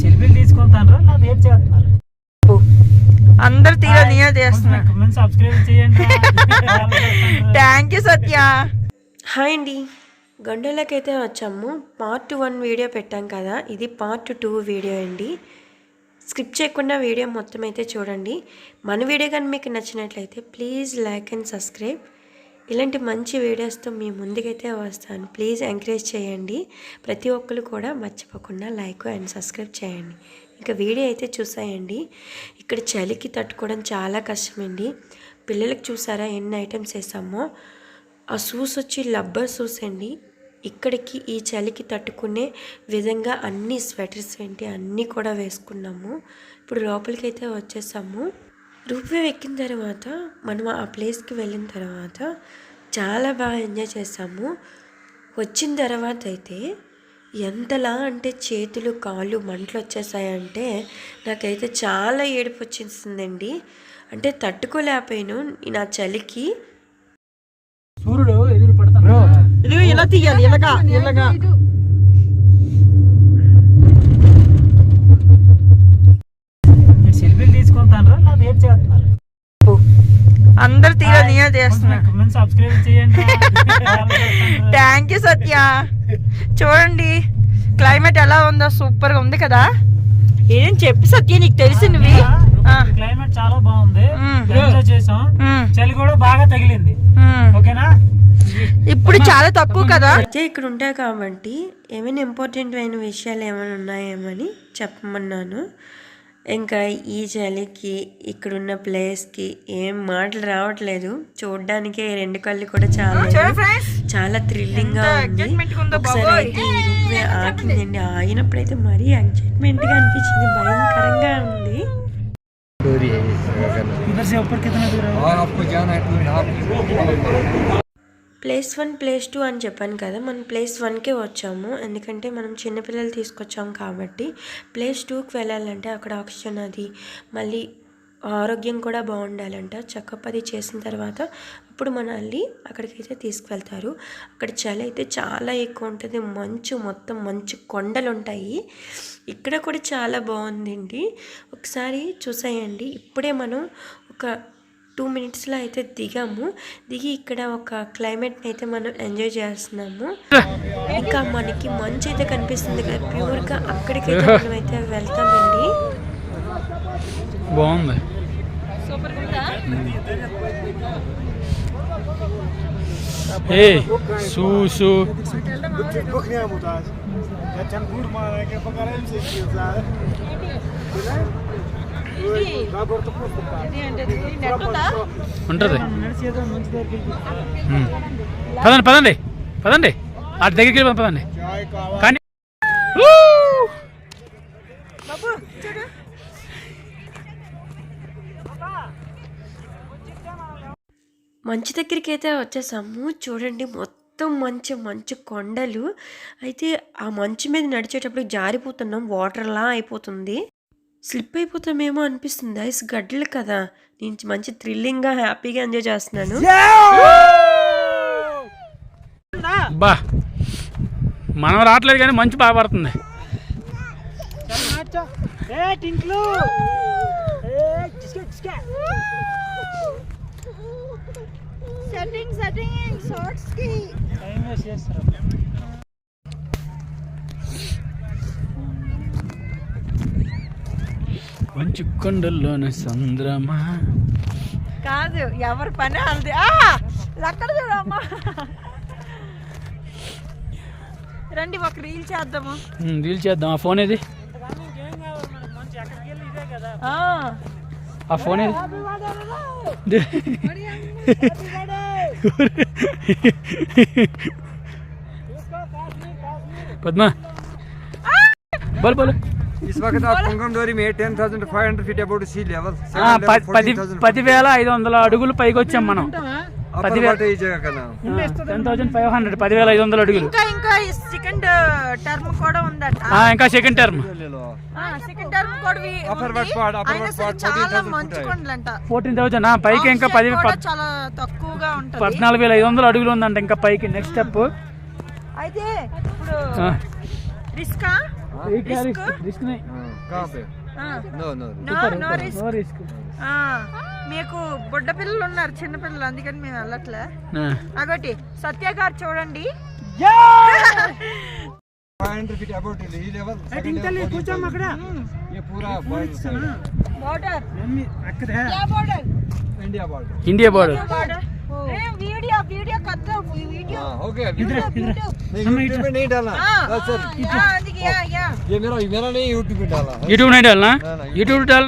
సెల్ఫీలు తీసుకుంటాను నా వెయిట్ చేస్తున్నారు? అందరు తీరా నేనే చేస్తున్నా కొంచెం సబ్స్క్రైబ్ చేయండి. థ్యాంక్ యూ సత్య హాయ్ అండి. గండోలకైతే వచ్చాము. పార్ట్ వన్ వీడియో పెట్టాం కదా. ఇది పార్ట్ టూ వీడియో అండి. స్కిప్ చేయకుండా వీడియో మొత్తం అయితే చూడండి. మన వీడియో కానీ మీకు నచ్చినట్లయితే ప్లీజ్ లైక్ అండ్ సబ్స్క్రైబ్ ఇలాంటి మంచి వీడియోస్తో మీ ముందుకైతే వస్తాను. ప్లీజ్ ఎంకరేజ్ చేయండి. ప్రతి ఒక్కరు కూడా మర్చిపోకుండా లైక్ అండ్ సబ్స్క్రైబ్ చేయండి. ఇంకా వీడియో అయితే చూసాయండి. ఇక్కడ చలికి తట్టుకోవడం చాలా కష్టమండి. పిల్లలకు చూసారా ఎన్ని ఐటమ్స్ వేసామో? ఆ షూస్ వచ్చి లబ్బర్ షూస్ అండి. ఇక్కడికి ఈ చలికి తట్టుకునే విధంగా అన్ని స్వెటర్స్ ఏంటి అన్నీ కూడా వేసుకున్నాము. ఇప్పుడు లోపలికైతే వచ్చేసాము. రూపే ఎక్కిన తర్వాత మనం ఆ ప్లేస్కి వెళ్ళిన తర్వాత చాలా బాగా ఎంజాయ్ చేసాము వచ్చిన తర్వాత అయితే ఎంతలా అంటే చేతులు కాళ్ళు మంటలు వచ్చేసాయంటే నాకైతే చాలా ఏడుపు వచ్చేసిందండి. అంటే తట్టుకోలేకపోయాను. నా చలికి సూర్యుడు ఎదురు పడతాను ఇది ఇలా తీయాలి ఇలాగా ఇలాగా. చేస్తున్నారు? అందరు తీరా సబ్స్క్రైబ్ చేయండి థ్యాంక్ యూ సత్య చూడండి క్లైమేట్ ఎలా ఉందో సూపర్గా ఉంది కదా. ఏం చెప్పి సత్య నీకు తెలిసినవి? క్లైమేట్ చాలా బాగుంది. ఎంజాయ్ చేసాం. చలి కూడా బాగా తగిలింది. ఓకేనా? ఇప్పుడు చాలా తక్కువ కదా. అయితే ఇక్కడ ఉంటాయి కాబట్టి ఏమైనా ఇంపార్టెంట్ అయిన విషయాలు ఏమైనా ఉన్నాయేమని చెప్పమన్నాను. ఇంకా ఈ చలికి ఇక్కడున్న ప్లేస్కి ఏం మాటలు రావట్లేదు. చూడ్డానికి రెండు కళ్ళు కూడా చాలా. చాలా థ్రిల్లింగ్గా ఉంది. ఒకసారి అయితే ఆగిందండి. ఆగినప్పుడైతే మరీ ఎగ్జైట్మెంట్గా అనిపించింది. భయంకరంగా ఉంది. ప్లేస్ వన్ ప్లేస్ టూ అని చెప్పాను కదా మనం ప్లేస్ వన్కే వచ్చాము. ఎందుకంటే మనం చిన్నపిల్లలు తీసుకొచ్చాం కాబట్టి ప్లేస్ టూకి వెళ్ళాలంటే అక్కడ ఆక్సిజన్ అది మళ్ళీ ఆరోగ్యం కూడా బాగుండాలంట. చెకప్ అది చేసిన తర్వాత అప్పుడు మనల్ని అక్కడికైతే తీసుకువెళ్తారు. అక్కడ చలి అయితే చాలా ఎక్కువ ఉంటుంది మంచు మొత్తం మంచు కొండలు ఉంటాయి. ఇక్కడ కూడా చాలా బాగుందండి. ఒకసారి చూసేయండి. ఇప్పుడే మనం ఒక టూ మినిట్స్లో అయితే దిగాము. దిగి ఇక్కడ ఒక క్లైమేట్ని అయితే మనం ఎంజాయ్ చేస్తున్నాము. ఇంకా మనకి మంచు అయితే కనిపిస్తుంది కదా ప్యూర్గా అక్కడికైతే మనం అయితే వెళ్తామండి. బాగుంది. ఏ సూసు. ఉంటుంది. పదండి పదండి పదండి. అటు దగ్గరికి వెళ్ళి పదండి. కానీ మంచు దగ్గరికి అయితే వచ్చేసాము. చూడండి మొత్తం మంచు మంచు కొండలు. అయితే ఆ మంచు మీద నడిచేటప్పుడు జారిపోతున్నాం. వాటర్లా అయిపోతుంది. స్లిప్ అయిపోతామేమో అనిపిస్తుంది. ఐస్ గడ్డలు కదా. నేను మంచి థ్రిల్లింగ్గా హ్యాపీగా ఎంజాయ్ చేస్తున్నాను. బా. మనం రావట్లేదు కానీ మంచి బాగా పడుతుంది. ఏ టింక్లు ఏ చిస్కే చిస్కే సెట్టింగ్ సెట్టింగ్ షార్ట్స్ మంచు కొండల్లోన సంద్రమా? కాదు ఎవరి పని వాళ్ళది. అక్కడ చూడమ్మా. రండి ఒక రీల్ చేద్దాము. డీల్ చేద్దాం. ఆ ఫోన్ ఏది? ఆ, ఆ ఫోన్ ఏది? పద్మ. బోల్ బోల్. इस वक्त आप कुंगम डोरी में ten thousand five hundred feet about sea level ఆ, ప- పది పదివేల ఐదు వందల అడుగులు పైకి వచ్చాం మనం अपर पदिवे- वाटर इस जगह का नाम టెన్ థౌసండ్ ఫైవ్ హండ్రెడ్ పదివేల ఐదు వందల అడుగులు ఇంకా ఇంకా సెకండ్ టర్మ్ కూడా ఉందట ఆ, ఇంకా సెకండ్ టర్మ్ ले लो సెకండ్ టర్మ్ కూడా వి- Upper ఉంది. West Part, Upper అయినా West సరే Part, చాలా 14,000 మంచు ఉంటాయి. కొండలంట ఫోర్టీన్ థౌసండ్ పైకి ఇంకా పది ఆక్సిజన్ కూడా పద్- చాలా తక్కువగా ఉంటుంది పద్నాలుగు వేల ఐదు వందల అడుగులు ఉందంట ఇంకా పైకి నెక్స్ట్ స్టెప్ అయితే ఇప్పుడు ఆ. రిస్కా రిస్క్ రిస్క్ ని कहाँ पे no no no no risk no risk ఆ, మీకు బుడ్డ పిల్లలు ఉన్నారు చిన్న పిల్లలు అందుకని మేము వెళ్ళట్లే అగోటి సత్య గారు చూడండి five hundred feet about sea level ये पूरा బోర్డర్ అక్కడ border India border India border video video కద్ద video हाँ हो गया वीडियो नहीं यूट्यूब पे नहीं डालना हाँ, बस सर हाँ, అందుకే, యా, యా. ये मेरा मेरा नहीं यूट्यूब पे डाला है యూట్యూబ్ నైట్ వెళ్ళనా నా, నా, యూట్యూబ్ డాల్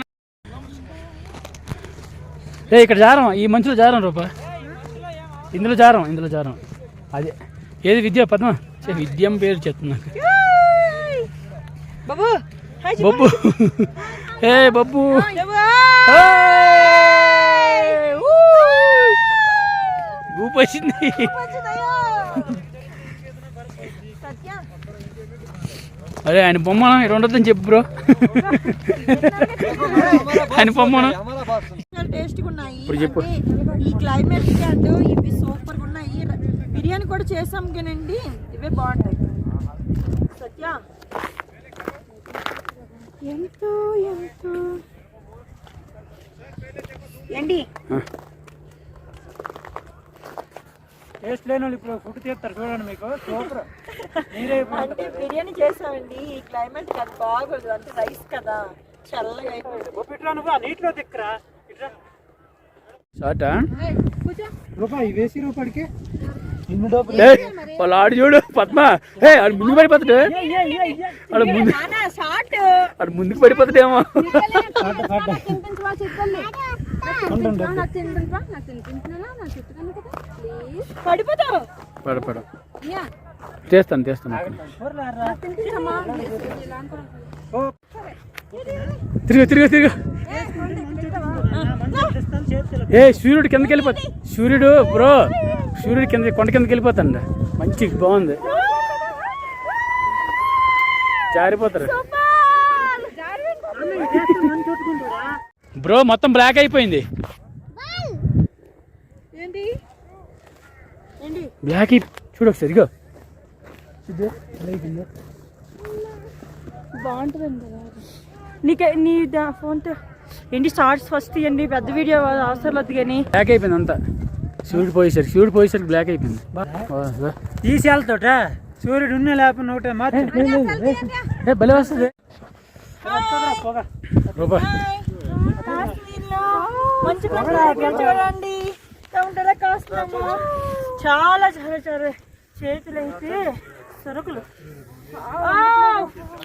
ఏ ఇక్కడ జారం ఈ మంచులో జారం రూపా ఇందులో జారం ఇందులో జారం అదే ఏది విద్య పద్మ చే, విద్యం పేరు చెప్తున్నా యూయ్. బాబు హాయ్ చెప్పు. బొబ్బు ఏ బొబ్బు చెప్పు. ఏయ్! ఊ! ఊపు వచ్చింది అదే ఆయన బొమ్మను ఇటు చెప్పు బ్రో. ఆయన బొమ్మను. ఇప్పుడు చెప్పు. ఈ క్లైమేట్ అంటూ ఇవి సూపర్ ఉన్నాయి బిర్యానీ కూడా చేసాం కానండి ఇవే బాగుంటాయి. సత్య. ఎంతో ఎంతో. ఏంటి? టేస్ట్ లేని వాళ్ళు ఇప్పుడు ఫుడ్ తీస్తారు చూడండి మీకు సూపర్ మీరే అంటే బిర్యానీ చేసామండి ఈ క్లైమేట్ అది బాగోదు అంటే రైస్ కదా చల్లగా అయిపోయింది నువ్వు నీటిలో దిక్కరా ఇట్లా షార్టా రూపాయి వేసి రూపాయికి ఏయ్, వాళ్ళ ఆడు చూడు పద్మ ఏ ఆడు ముందుకు పడిపోతాడు ఆడు ముందు ఆడు ముందుకు పడిపోతాడేమో చేస్తాను చేస్తాను తిరుగు తిరుగు తిరుగు ఏ సూర్యుడు కిందకి వెళ్ళిపోతా సూర్యుడు బ్రో సూర్యుడు కింద కొండ కిందకి వెళ్ళిపోతాడు మంచి బాగుంది జారిపోతారు బ్రో మొత్తం బ్లాక్ అయిపోయింది. ఏంటి? ఏంటి? బ్లాక్ చూడు ఒకసారి ఇగో. నీకే నీ ఫోన్తో ఏంటి షార్ట్స్ ఫస్ట్ ఇవ్వండి పెద్ద వీడియో అవసరం లేదు కానీ. బ్లాక్ అయిపోయింది అంతా. సూర్యుడు పోయేసరికి సూర్యుడు పోయేసరికి బ్లాక్ అయిపోయింది. శాలతోట సూర్యుడు ఉన్న లేకపోతే ఒకటే మార్చి ఏ భలే వస్తుంది రూపా కాశ్మీర్లో మంచి మంచి చూడండి కౌంటర్లో కాస్తున్నాము చాలా చాలా చాలా చేతులు అయితే సరుకులు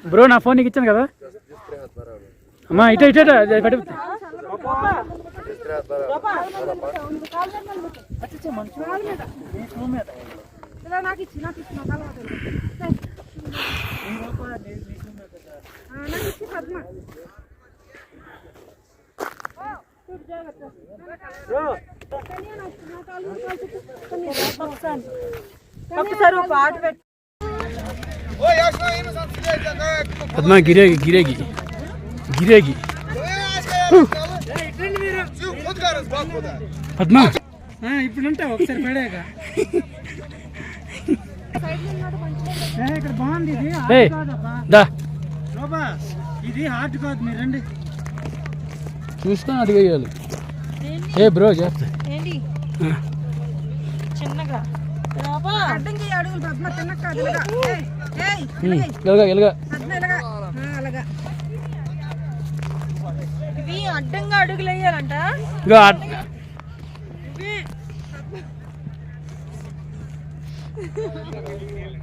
బ్రో నా ఫోన్ నీకు ఇచ్చాను కదా. అమ్మా ఇట ఇట ఇట, అది నాకు ఇచ్చి నాకు ఇచ్చి నాకు అలవాటు ఉంది. ఆ, నాకు ఇచ్చి పద్మ ఒకసారి ఒక పాట పెట్టి పద్మ గిరేగి గిరేగి గిరేగి పద్మ ఇప్పుడు ఉంటావు ఒకసారి పడాక ఏ, ఇక్కడ బాగుంది ఇది హాట్ కాదు మీరు రండి. చూసుకొని అది వేయాలి ఏ బ్రో చేస్తా. ఏంటి? చిన్నగా. అడ్డం చేయి అడుగులు పద్మ తిన్నక్క ఎలాగా ఎలాగా అలాగా. ఇవి అడ్డంగా అడుగులు వేయాలంట. ఇగో ఆ-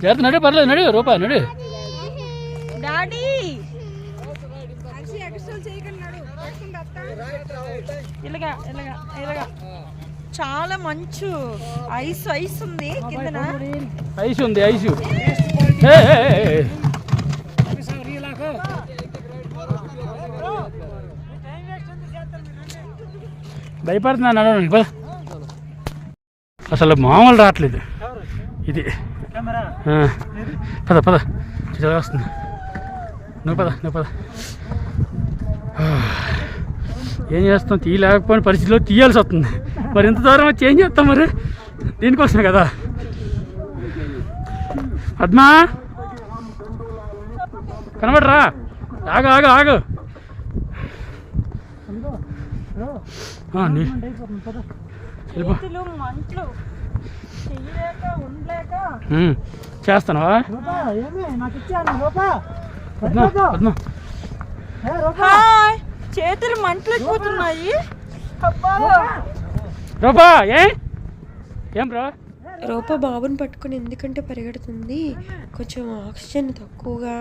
జాగ్రత్త నడు పర్లేదు నడు రూపా నడు. అరిసి ఎక్స్ట్రాలు చేయకండి నడు పట్టుకుంటా అత్త. ఇలాగా ఇలాగా ఇలాగా. చాలా మంచు ఐస్ ఐస్ ఉంది కిందన. ఐసు ఉంది ఐసు. ఏ, ఏ, ఏ, ఏ. భయపడుతున్నా నడవడానికి పద. అసలు మామూలు రావట్లేదు. ఇది. పద పద. చాలా వస్తుంది. నువ్వు పద నువ్వు పద. ఏం చేస్తాం? తీయలేకపోయిన పరిస్థితిలో తీయాల్సి వస్తుంది. మరి ఇంత దూరం వచ్చి ఏం చేస్తాం మరి? దీనికోసమే కదా. పద్మా? కనబడరా? ఆగు ఆగు ఆగు. చేస్తానవా? పద్మ. హాయ్. చేతులు మంటలు ఎక్కుతున్నాయి అబ్బా! రూపా ఏ? ఏం బ్రో? రూప బాబుని పట్టుకొని ఎందుకంటే పరిగెడుతుంది? కొంచెం ఆక్సిజన్ తక్కువగా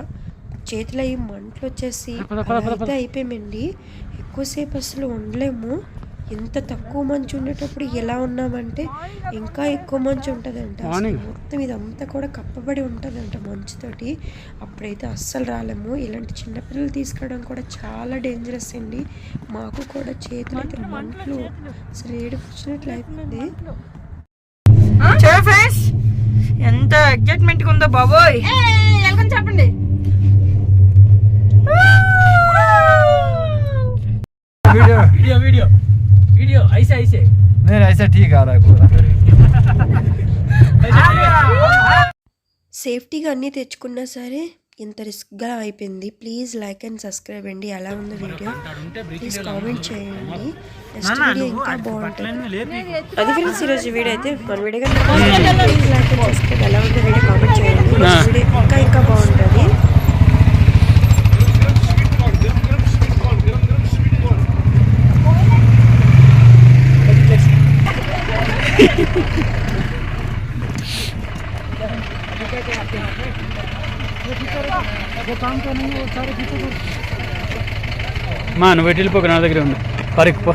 చేతులు అవి మంటలు వచ్చేసి. అయితే అయిపోయామండి ఎక్కువసేపు అసలు ఉండలేము. ఎంత తక్కువ మంచు ఉండేటప్పుడు ఎలా ఉన్నామంటే ఇంకా ఎక్కువ మంచు ఉంటుందంట. మొత్తం ఇదంతా కూడా కప్పబడి ఉంటుందంట మంచుతోటి. అప్పుడైతే అస్సలు రాలేము. ఇలాంటి చిన్నపిల్లలు తీసుకురావడం కూడా చాలా డేంజరస్ అండి. మాకు కూడా చేతులు అయితే మంటలు అసలు ఏడుకొచ్చినట్లు అయిపోయింది. ఎంత ఎగ్జైట్మెంట్ ఉందో బాబోయ్. చెప్పండి. Video video. వీడియో ఐసే ఐసే नहीं ऐसा ठीक आ रहा है पूरा సేఫ్టీగా అన్నీ తెచ్చుకున్నా సరే ఇంత రిస్క్గా అయిపోయింది ప్లీజ్ లైక్ అండ్ సబ్స్క్రైబ్ అండి ఎలా ఉంది వీడియో ప్లీజ్ కామెంట్ చేయండి నెక్స్ట్ వీడియో ఇంకా బాగుంటుంది అది ఫ్రెండ్స్ ఈరోజు వీడియో అయితే మన వీడియో కనుక ప్లీజ్ లైక్ అండ్ సబ్స్క్రైబ్ ఎలా ఉంది వీడియో కామెంట్ చేయండి నెక్స్ట్ వీడియో ఇంకా ఇంకా బాగుంటుంది మా నువ్వు ఎటు నా దగ్గర ఉంది పరికి పో.